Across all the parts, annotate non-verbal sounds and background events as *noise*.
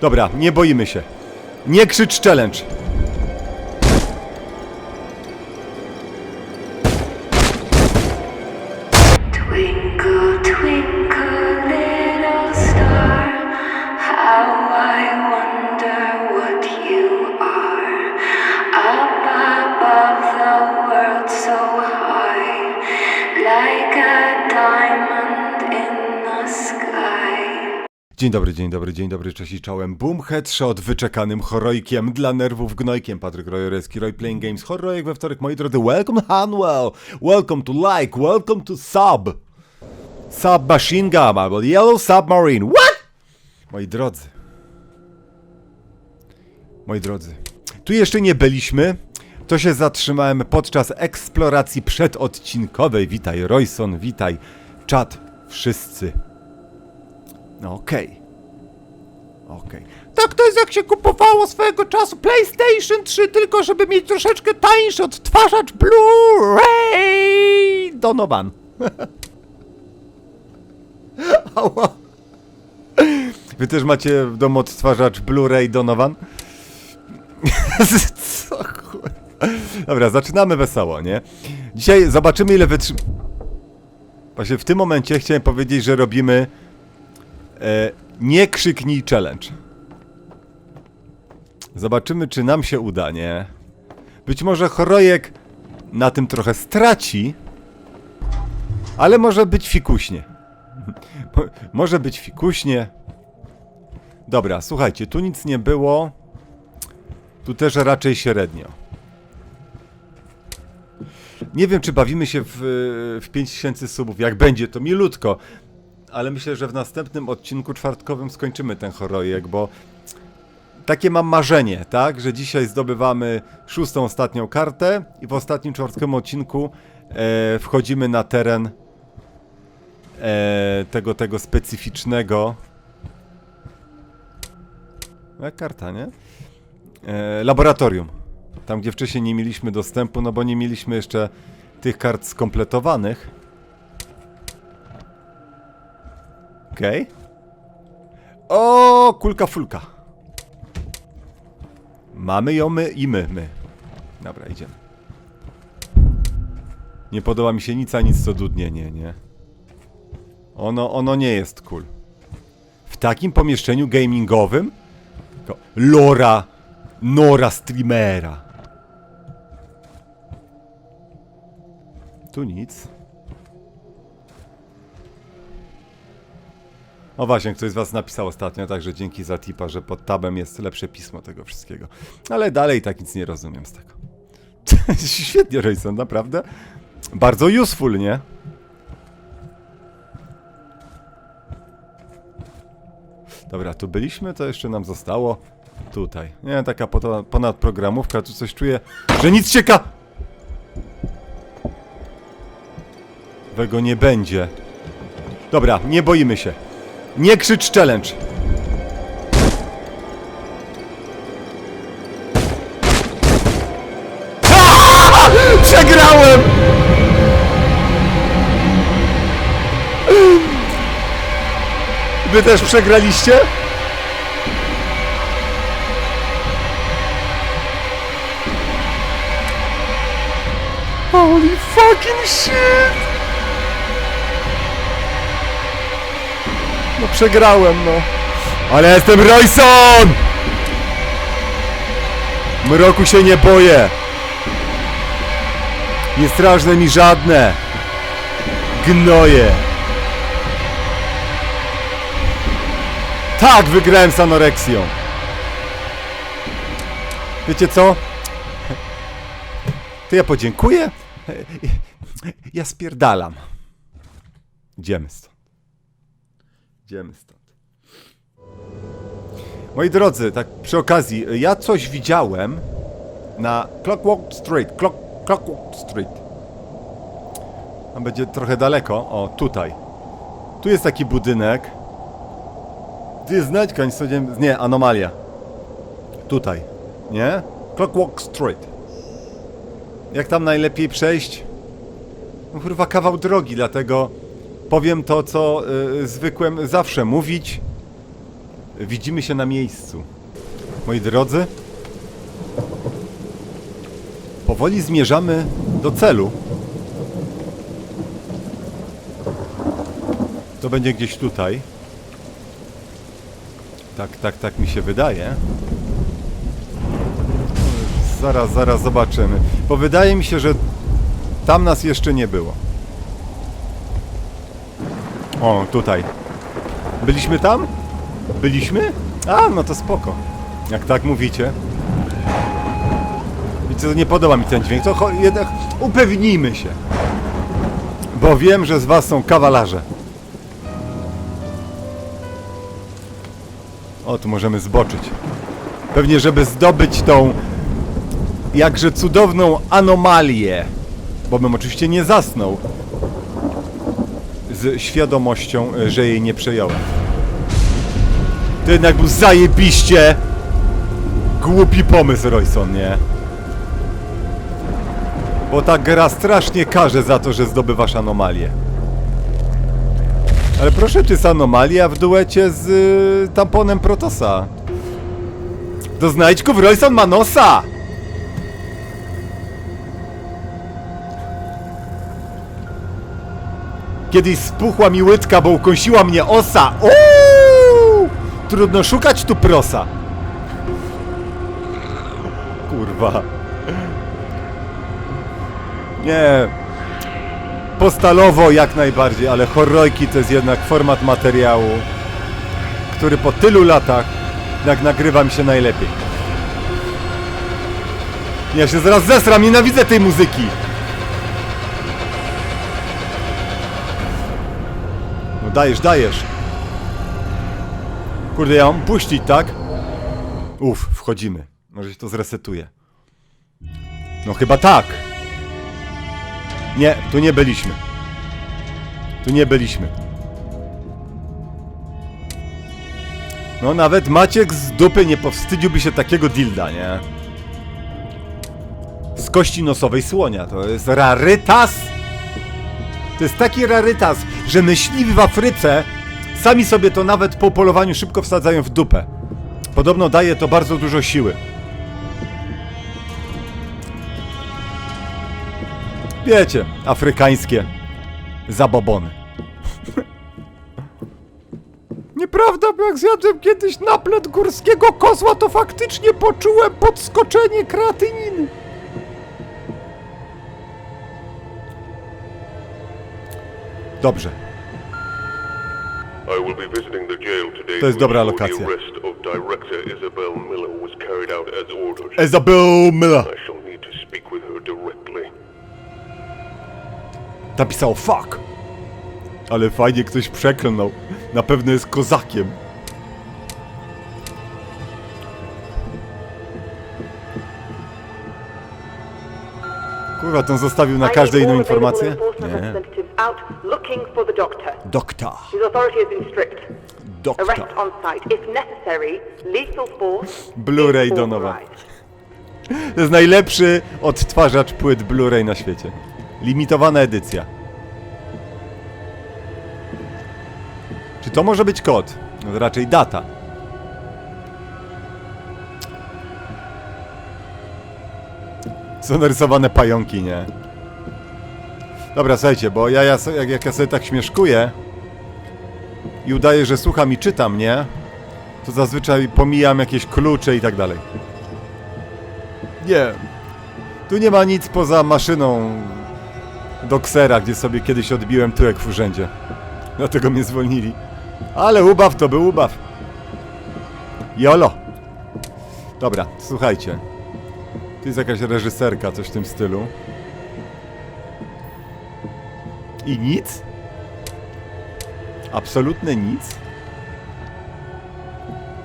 Dobra, nie boimy się. Nie krzycz challenge. Dzień dobry, dzień dobry, dzień dobry, cześć i czołem. Boom headshot wyczekanym horrojkiem dla nerwów gnojkiem. Patryk Rojorewski, Roy Playing Games, horrojek we wtorek. Moi drodzy, welcome Hanwell, welcome to like, welcome to sub. Sub Machine Gun, albo Yellow Submarine, what? Moi drodzy. Moi drodzy, tu jeszcze nie byliśmy. To się zatrzymałem podczas eksploracji przedodcinkowej. Witaj Royson, witaj czat, wszyscy. No okej. Okej. Tak to jest jak się kupowało swojego czasu PlayStation 3 tylko żeby mieć troszeczkę tańszy odtwarzacz Blu-ray Donovan. *laughs* Ała. Wy też macie w domu odtwarzacz Blu-ray Donovan? *laughs* Co kurwa? Dobra, zaczynamy wesoło, nie? Dzisiaj zobaczymy ile wytrzym... Właśnie w tym momencie chciałem powiedzieć, że robimy E, nie krzyknij challenge. Zobaczymy, czy nam się uda, nie? Być może Chorojek na tym trochę straci, ale może być fikuśnie. *laughs* Mo- może być fikuśnie. Dobra, słuchajcie, tu nic nie było. Tu też raczej średnio. Nie wiem, czy bawimy się w, w 5000 subów. Jak będzie, to milutko ale myślę, że w następnym odcinku czwartkowym skończymy ten horrojek, bo takie mam marzenie, tak, że dzisiaj zdobywamy szóstą ostatnią kartę i w ostatnim czwartkowym odcinku e, wchodzimy na teren e, tego, tego specyficznego jak karta, nie? E, laboratorium. Tam, gdzie wcześniej nie mieliśmy dostępu, no bo nie mieliśmy jeszcze tych kart skompletowanych. Okej. O, kulka fulka. Mamy ją my i my, my. Dobra, idziemy. Nie podoba mi się nic, a nic co dudnienie, nie? Ono, ono nie jest cool. W takim pomieszczeniu gamingowym? To Lora, Nora streamera. Tu nic. O właśnie, ktoś z was napisał ostatnio, także dzięki za tipa, że pod tabem jest lepsze pismo tego wszystkiego. Ale dalej tak nic nie rozumiem z tego. *laughs* Świetnie, Rayson, naprawdę. Bardzo useful, nie? Dobra, tu byliśmy, to jeszcze nam zostało tutaj. Nie, taka ponadprogramówka, tu coś czuję, że nic cieka... Wego nie będzie. Dobra, nie boimy się. Nie krzycz challenge. *laughs* Przegrałem! Wy też przegraliście? Holy fucking shit! No przegrałem, no. Ale jestem Royson! Mroku się nie boję. Nie strażne mi żadne. Gnoje. Tak, wygrałem z anoreksją. Wiecie co? To ja podziękuję. Ja spierdalam. Idziemy stąd. Idziemy stąd. Moi drodzy, tak przy okazji, ja coś widziałem na Clockwork Street. Clock, Clockwork Street. Tam będzie trochę daleko. O, tutaj. Tu jest taki budynek. Tu jest znajdźka, Nie, anomalia. Tutaj. Nie? Clockwork Street. Jak tam najlepiej przejść? No kurwa kawał drogi, dlatego powiem to, co y, zwykłem zawsze mówić. widzimy się na miejscu. Moi drodzy, powoli zmierzamy do celu. To będzie gdzieś tutaj. Tak, tak, tak mi się wydaje. Zaraz, zaraz zobaczymy. Bo wydaje mi się, że tam nas jeszcze nie było. O, tutaj. Byliśmy tam? Byliśmy? A, no to spoko. Jak tak mówicie. Wiecie, to nie podoba mi ten dźwięk. To jednak upewnijmy się. Bo wiem, że z was są kawalarze. O, tu możemy zboczyć. Pewnie, żeby zdobyć tą jakże cudowną anomalię. Bo bym oczywiście nie zasnął z świadomością, e, że jej nie przejąłem. To jednak był zajebiście głupi pomysł, Royson, nie? Bo ta gra strasznie karze za to, że zdobywasz anomalię. Ale proszę, czy jest anomalia w duecie z y, tamponem Protosa? Do znajdźków Royson ma nosa! Kiedyś spuchła mi łydka, bo ukąsiła mnie osa. Uuu! Trudno szukać tu prosa. Kurwa. Nie. Postalowo jak najbardziej, ale horrojki to jest jednak format materiału, który po tylu latach jak nagrywa mi się najlepiej. Ja się zaraz zesram, nienawidzę tej muzyki. Dajesz, dajesz. Kurde, ja mam puścić, tak? Uf, wchodzimy. Może się to zresetuje. No chyba tak. Nie, tu nie byliśmy. Tu nie byliśmy. No nawet Maciek z dupy nie powstydziłby się takiego dilda, nie? Z kości nosowej słonia. To jest rarytas. To jest taki rarytas, że myśliwi w Afryce sami sobie to nawet po polowaniu szybko wsadzają w dupę. Podobno daje to bardzo dużo siły. Wiecie, afrykańskie zabobony. *laughs* Nieprawda, bo jak zjadłem kiedyś naplet górskiego kozła, to faktycznie poczułem podskoczenie kreatyniny. Need to speak with her directly. Napisał fuck. Ale fajnie ktoś przeklnął. Na pewno jest kozakiem. Kurwa, ten zostawił na każdą inną informację? Nie. Out looking for the doctor. Dokta. His authority has been strict. Dokta. Arrest on site. If necessary, lethal force. Blu-ray is do nowa. authorized. To jest najlepszy odtwarzacz płyt Blu-ray na świecie. Limitowana edycja. Czy to może być kod? No raczej data. Są narysowane pająki, nie? Dobra, słuchajcie, bo ja, ja jak, jak ja sobie tak śmieszkuję i udaję, że słucham i czytam, nie? To zazwyczaj pomijam jakieś klucze i tak dalej. Nie. Tu nie ma nic poza maszyną do ksera, gdzie sobie kiedyś odbiłem tyłek w urzędzie. Dlatego mnie zwolnili. Ale ubaw to był ubaw. Jolo. Dobra, słuchajcie. Tu jest jakaś reżyserka, coś w tym stylu. I nic? Absolutnie nic?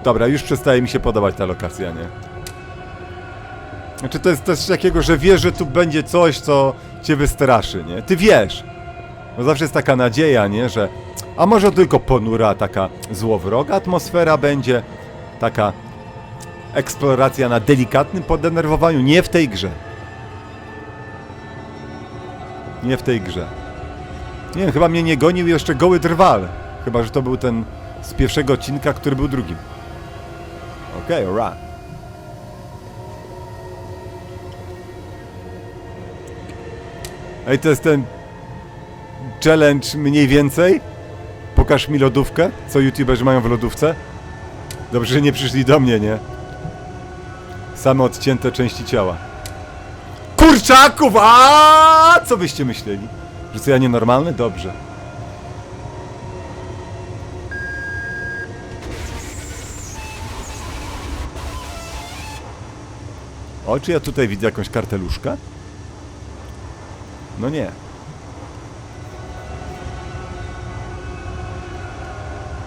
Dobra, już przestaje mi się podobać ta lokacja, nie? Znaczy to jest też takiego, że wiesz, że tu będzie coś, co cię wystraszy, nie? Ty wiesz. Bo zawsze jest taka nadzieja, nie? Że a może tylko ponura taka złowroga atmosfera będzie, taka eksploracja na delikatnym podenerwowaniu. Nie w tej grze. Nie w tej grze. Nie wiem, chyba mnie nie gonił jeszcze goły drwal. Chyba, że to był ten z pierwszego odcinka, który był drugim. Okej, alright. Ej, to jest ten challenge mniej więcej? Pokaż mi lodówkę, co youtuberzy mają w lodówce. Dobrze, że nie przyszli do mnie, nie? Same odcięte części ciała. Kurczaków! A co byście myśleli? Że co ja nienormalny? Dobrze. O, czy ja tutaj widzę jakąś karteluszkę? No nie.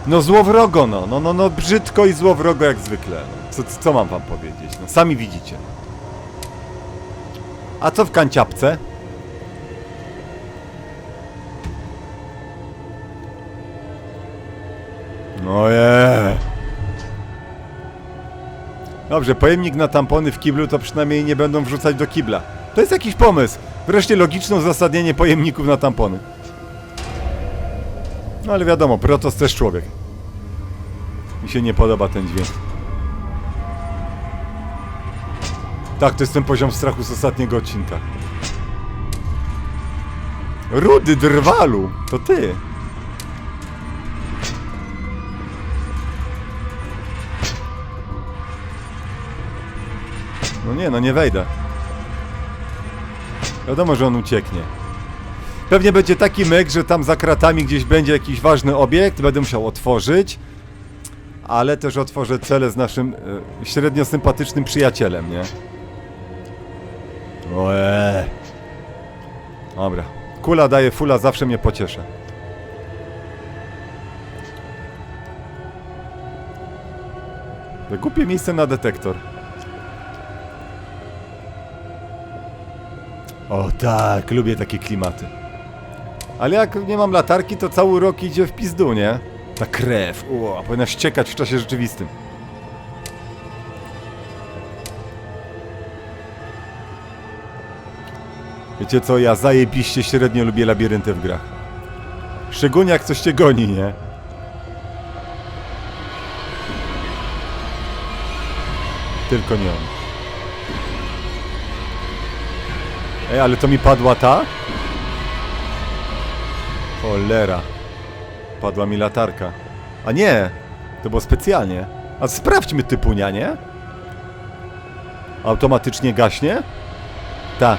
No złowrogo, no, no, no, no, brzydko i złowrogo jak zwykle. No. Co, co mam wam powiedzieć? No, sami widzicie. A co w kanciapce? No je. Dobrze, pojemnik na tampony w kiblu to przynajmniej nie będą wrzucać do kibla. To jest jakiś pomysł. Wreszcie logiczne uzasadnienie pojemników na tampony. No ale wiadomo, Protos też człowiek. Mi się nie podoba ten dźwięk. Tak, to jest ten poziom strachu z ostatniego odcinka. Rudy drwalu, to ty. Nie, no nie wejdę. Wiadomo, że on ucieknie. Pewnie będzie taki myk, że tam za kratami gdzieś będzie jakiś ważny obiekt, będę musiał otworzyć. Ale też otworzę cele z naszym e, średnio sympatycznym przyjacielem, nie? Oe. Dobra. Kula daje fula, zawsze mnie pocieszę. To Głupie miejsce na detektor. O tak, lubię takie klimaty. Ale jak nie mam latarki, to cały rok idzie w pizdu, nie? Ta krew, ua, powinna ściekać w czasie rzeczywistym. Wiecie co, ja zajebiście średnio lubię labirynty w grach. Szczególnie jak coś cię goni, nie? Tylko nie on. Ej, ale to mi padła ta? Cholera. Padła mi latarka. A nie! To było specjalnie. A sprawdźmy typunia, nie? Automatycznie gaśnie? Tak.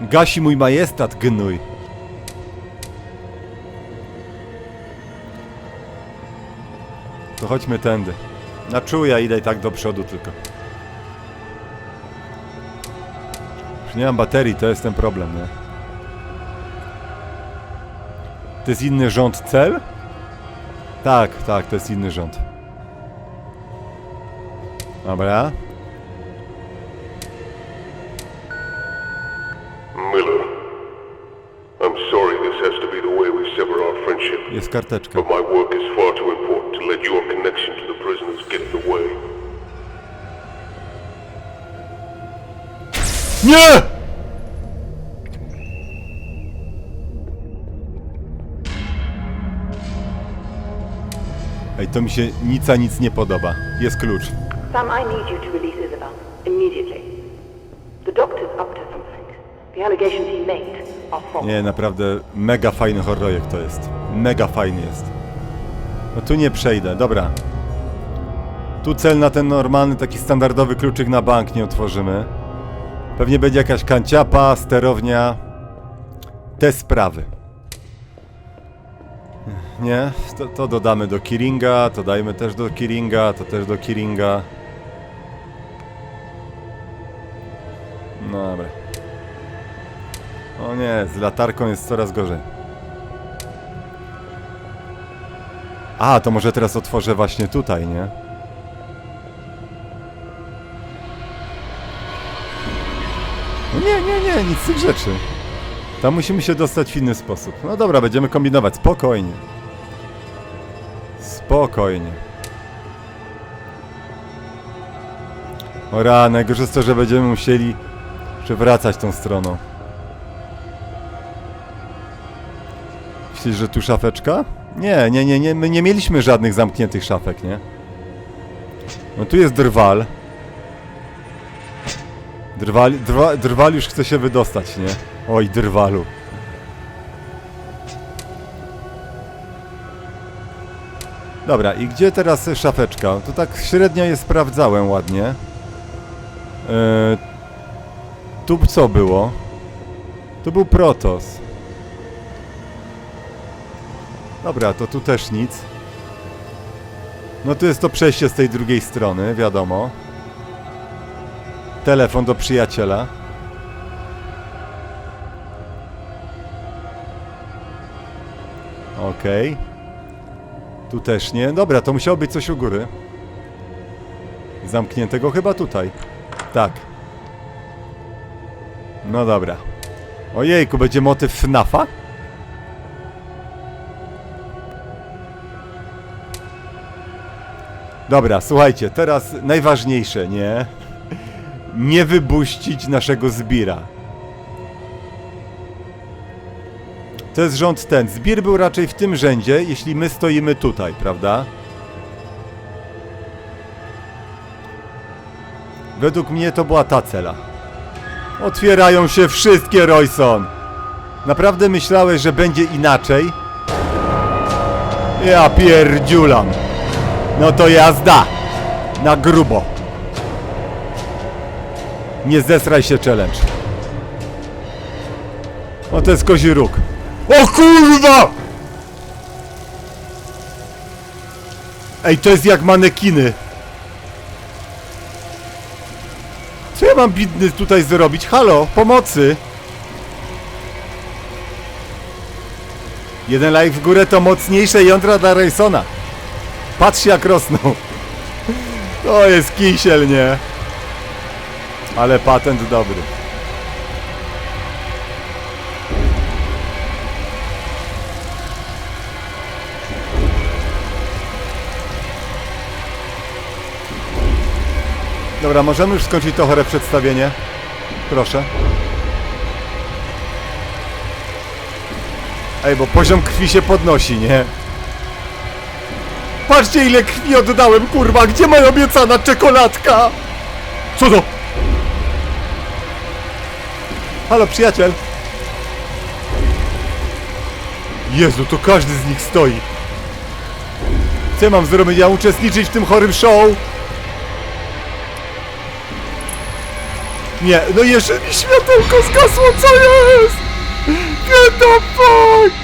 Gasi mój majestat, gnój. To chodźmy tędy. Na czuja idę i tak do przodu tylko. Już nie mam baterii, to jest ten problem, nie? To jest inny rząd cel? Tak, tak, to jest inny rząd. Dobra. Miller. I'm sorry this has to be the way we sever our friendship, Jest karteczka. but my work is far too important to let your connection to the prisoners get in the way. Nie! Ej, to mi się nic a nic nie podoba. Jest klucz. Sam, I need you to release Isabel. Immediately. The doctor's up to something. The allegations he made are false. Nie, naprawdę mega fajny horrorek to jest. Mega fajny jest. No tu nie przejdę, dobra. Tu cel na ten normalny, taki standardowy kluczyk na bank nie otworzymy. Pewnie będzie jakaś kanciapa, sterownia. Te sprawy. Nie, to, to dodamy do Kiringa, to dajmy też do Kiringa, to też do Kiringa. No dobra. O nie, z latarką jest coraz gorzej. A, to może teraz otworzę właśnie tutaj, nie? Nie, nie, nie, nic z tych rzeczy. Tam musimy się dostać w inny sposób. No dobra, będziemy kombinować, spokojnie. Spokojnie. Ora, najgorsze jest to, że będziemy musieli przewracać tą stroną. Myślisz, że tu szafeczka? Nie, nie, nie, nie, my nie mieliśmy żadnych zamkniętych szafek, nie? No tu jest drwal. Drwal, drwa, drwal już chce się wydostać, nie? Oj, drwalu. Dobra, i gdzie teraz szafeczka? To tak średnio je sprawdzałem ładnie. Eee, tu co było? Tu był Protos. Dobra, to tu też nic. No tu jest to przejście z tej drugiej strony, wiadomo. Telefon do przyjaciela. Okej. Tu też nie. Dobra, to musiało być coś u góry. Zamkniętego chyba tutaj. Tak. No dobra. Ojejku, będzie motyw FNAFa? Dobra, słuchajcie, teraz najważniejsze, nie? Nie wybuścić naszego zbira. To jest rząd ten. Zbir był raczej w tym rzędzie, jeśli my stoimy tutaj, prawda? Według mnie to była ta cela. Otwierają się wszystkie, Royson! Naprawdę myślałeś, że będzie inaczej? Ja pierdziulam! No to jazda! Na grubo! Nie zesraj się challenge. O, to jest kozi róg. O kurwa! Ej, to jest jak manekiny. Co ja mam bidny tutaj zrobić? Halo, pomocy! Jeden like w górę to mocniejsze jądra dla Raysona. Patrz jak rosną. To jest kisiel, nie? Ale patent dobry. Dobra, możemy już skończyć to chore przedstawienie? Proszę. Ej, bo poziom krwi się podnosi, nie? Patrzcie ile krwi oddałem, kurwa! Gdzie moja obiecana czekoladka? Co to? Halo, przyjaciel? Jezu, to każdy z nich stoi. Co mam zrobić? Ja uczestniczyć w tym chorym show? Nie, no jeszcze mi światełko zgasło, co jest? Get the fuck?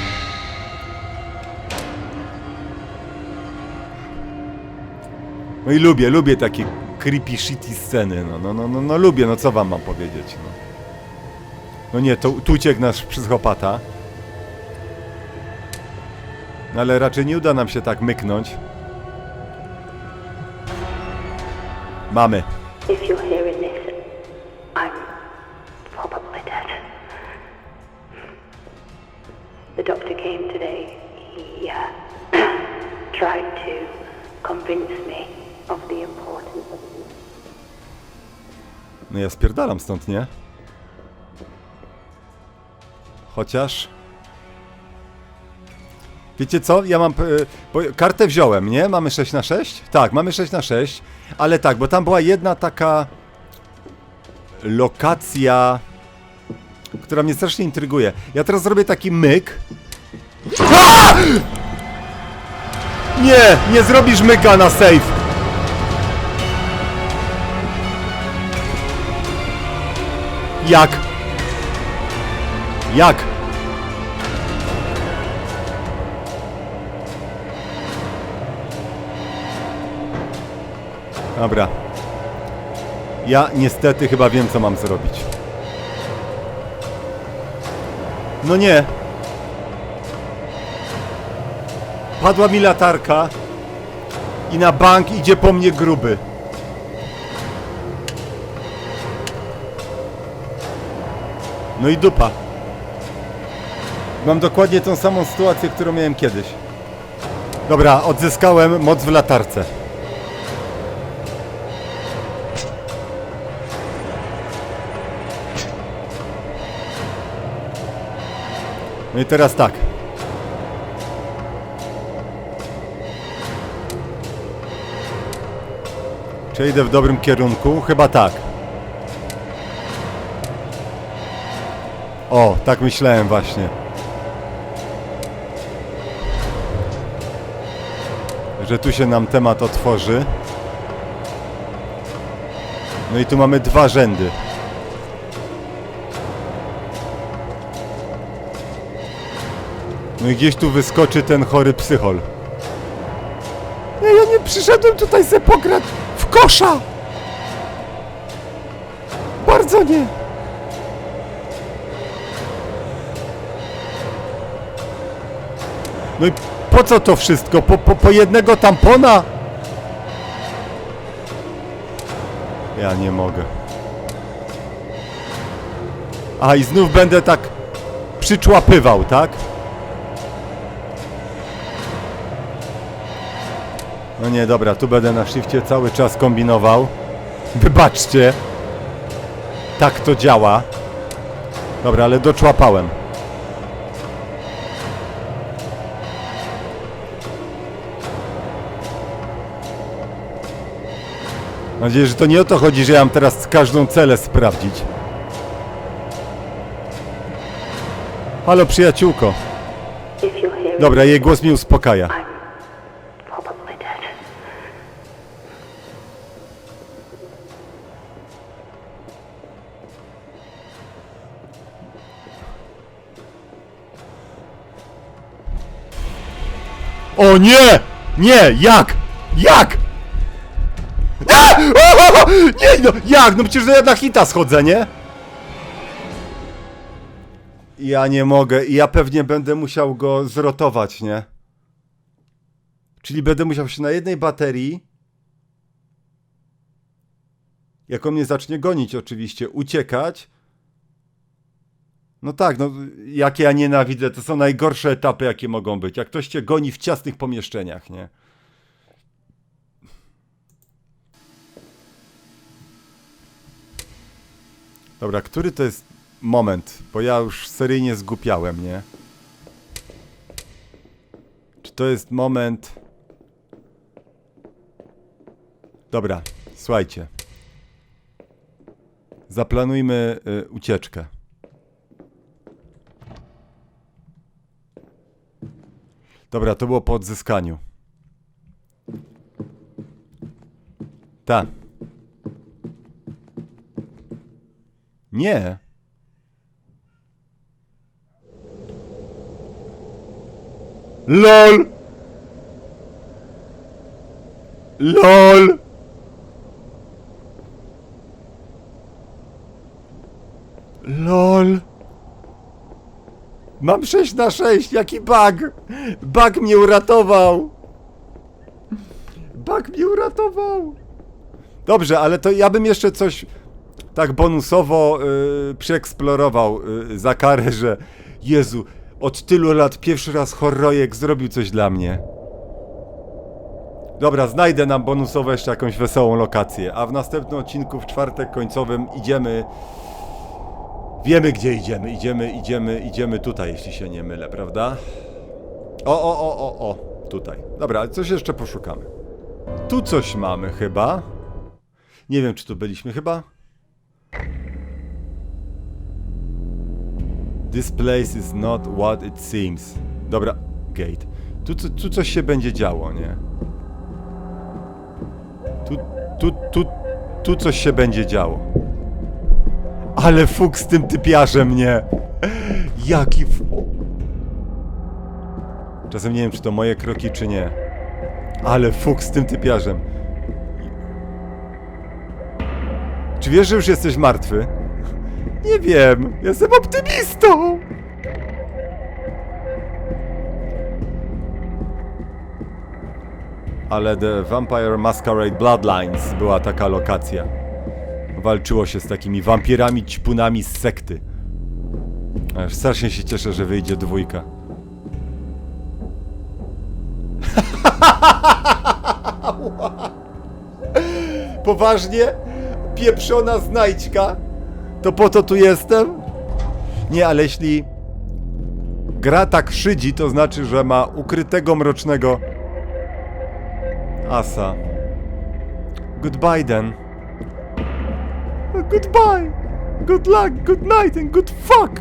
No i lubię, lubię takie creepy, shitty sceny, no, no, no, no, no lubię, no co wam mam powiedzieć, no. No nie, to tu uciekł nasz psychopata. No ale raczej nie uda nam się tak myknąć. Mamy. If you're hearing this, I'm probably dead. The doctor came today. He uh, *clears throat* tried to convince me of the importance of No ja spierdalam stąd, nie? Chociaż... Wiecie co? Ja mam... Bo kartę wziąłem, nie? Mamy 6 na 6? Tak, mamy 6 na 6 Ale tak, bo tam była jedna taka... Lokacja... Która mnie strasznie intryguje. Ja teraz zrobię taki myk. A! Nie! Nie zrobisz myka na safe! Jak? Jak? Dobra. Ja niestety chyba wiem, co mam zrobić. No nie. Padła mi latarka i na bank idzie po mnie gruby. No i dupa. Mam dokładnie tą samą sytuację, którą miałem kiedyś. Dobra, odzyskałem moc w latarce. No i teraz tak. Czy idę w dobrym kierunku? Chyba tak. O, tak myślałem właśnie. Że tu się nam temat otworzy. No i tu mamy dwa rzędy. No i gdzieś tu wyskoczy ten chory psychol. Nie, ja nie przyszedłem tutaj se pograć w kosza! Bardzo nie! Po co to wszystko? Po, po, po jednego tampona? Ja nie mogę. A i znów będę tak przyczłapywał, tak? No nie, dobra, tu będę na shifcie cały czas kombinował. Wybaczcie. Tak to działa. Dobra, ale doczłapałem. Mam nadzieję, że to nie o to chodzi, że ja mam teraz każdą celę sprawdzić. Halo, przyjaciółko. Dobra, jej głos mnie uspokaja. O nie! Nie! Jak? Jak? Nie no! Jak? No przecież ja na hita schodzę, nie? Ja nie mogę i ja pewnie będę musiał go zrotować, nie? Czyli będę musiał się na jednej baterii jak on mnie zacznie gonić oczywiście, uciekać. No tak, no jakie ja nienawidzę, to są najgorsze etapy, jakie mogą być. Jak ktoś cię goni w ciasnych pomieszczeniach, nie? Dobra, który to jest moment? Bo ja już seryjnie zgupiałem, nie? Czy to jest moment... Dobra, słuchajcie. Zaplanujmy y, ucieczkę. Dobra, to było po odzyskaniu. Ta. Nie. LOL! LOL! LOL! Mam 6 na 6, jaki bug! Bug mnie uratował! Bug mnie uratował! Dobrze, ale to ja bym jeszcze coś tak bonusowo yy, przeeksplorował yy, za karę, że Jezu, od tylu lat pierwszy raz horrojek zrobił coś dla mnie. Dobra, znajdę nam bonusowo jeszcze jakąś wesołą lokację, a w następnym odcinku, w czwartek końcowym idziemy... Wiemy gdzie idziemy, idziemy, idziemy, idziemy tutaj, jeśli się nie mylę, prawda? O, o, o, o, o, tutaj. Dobra, coś jeszcze poszukamy. Tu coś mamy chyba. Nie wiem, czy tu byliśmy chyba. This place is not what it seems. Dobra, gate. Tu, tu, tu coś się będzie działo, nie? Tu, tu, tu, tu coś się będzie działo. Ale fuk z tym typiarzem, nie? Jaki f... Czasem nie wiem, czy to moje kroki, czy nie. Ale fuk z tym typiarzem. Czy wiesz, że już jesteś martwy? Nie wiem. Jestem optymistą. Ale The Vampire Masquerade Bloodlines była taka lokacja. Walczyło się z takimi wampirami, ćpunami z sekty. Strasznie się cieszę, że wyjdzie dwójka. *laughs* Poważnie? Pieprzona znajdźka? To po to tu jestem? Nie, ale jeśli gra tak szydzi, to znaczy, że ma ukrytego mrocznego asa. Goodbye then. Goodbye. Good luck, good night and good fuck.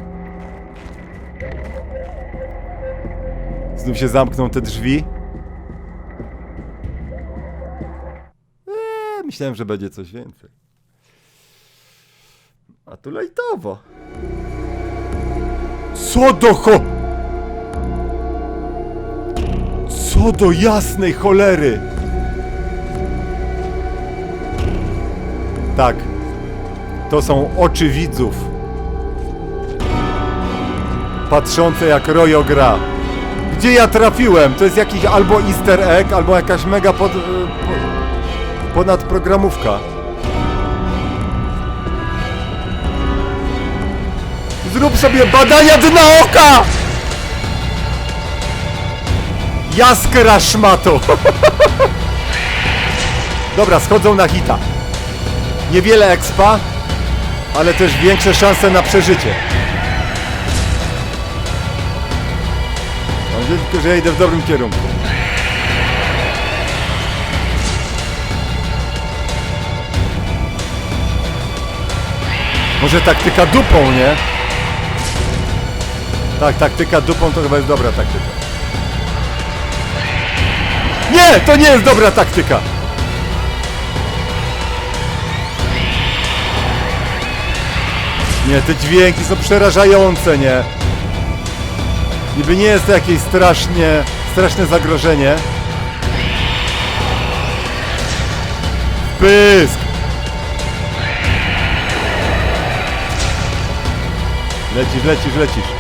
Znów się zamkną te drzwi. Eee, myślałem, że będzie coś więcej. A tu lajtowo. Co do cho... Co do jasnej cholery! Tak. To są oczy widzów. Patrzące jak Rojo gra. Gdzie ja trafiłem? To jest jakiś albo easter egg, albo jakaś mega pod, po, ponadprogramówka. Zrób sobie badania dna oka! Jaskra szmato! *laughs* Dobra, schodzą na hita. Niewiele expa, ale też większe szanse na przeżycie. Mam nadzieję tylko, że ja idę w dobrym kierunku. Może taktyka dupą, nie? Tak, taktyka dupą to chyba jest dobra taktyka. Nie! To nie jest dobra taktyka! Nie, te dźwięki są przerażające, nie? Niby nie jest to jakieś strasznie, straszne zagrożenie. Pysk! Lecisz, lecisz, lecisz.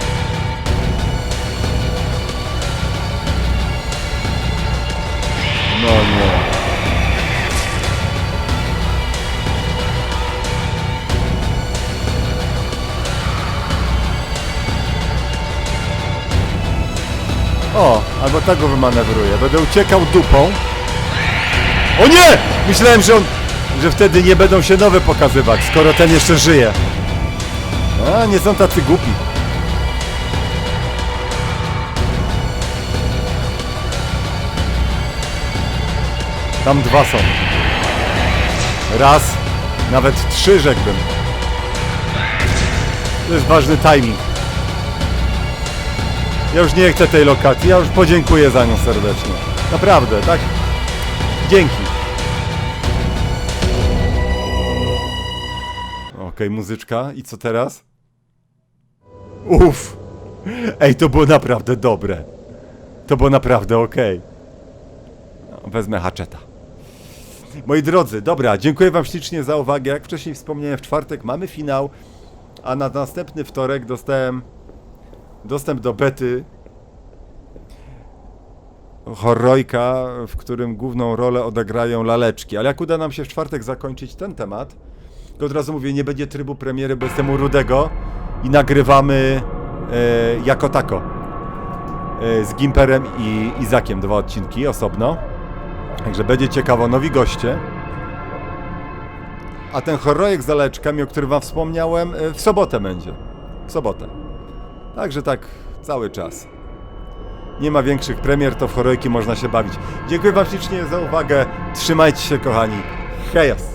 O, albo tak go wymanewruję. Będę uciekał dupą. O nie! Myślałem, że on, że wtedy nie będą się nowe pokazywać, skoro ten jeszcze żyje. A, nie są tacy głupi. Tam dwa są. Raz, nawet trzy rzekłbym. To jest ważny timing. Ja już nie chcę tej lokacji, ja już podziękuję za nią serdecznie. Naprawdę, tak? Dzięki. Okej, muzyczka. I co teraz? Uff. Ej, to było naprawdę dobre. To było naprawdę okej. No, wezmę haczeta. Moi drodzy, dobra, dziękuję wam ślicznie za uwagę. Jak wcześniej wspomniałem, w czwartek mamy finał, a na następny wtorek dostałem dostęp do bety horrojka, w którym główną rolę odegrają laleczki. Ale jak uda nam się w czwartek zakończyć ten temat, to od razu mówię, nie będzie trybu premiery, bo jestem u Rudego i nagrywamy e, jako tako. E, z Gimperem i Izakiem dwa odcinki osobno. Także będzie ciekawo, nowi goście. A ten horrojek z laleczkami, o którym wam wspomniałem, e, w sobotę będzie. W sobotę. Także tak cały czas. Nie ma większych premier, to w horrojki można się bawić. Dziękuję wam ślicznie za uwagę. Trzymajcie się, kochani. Hejas!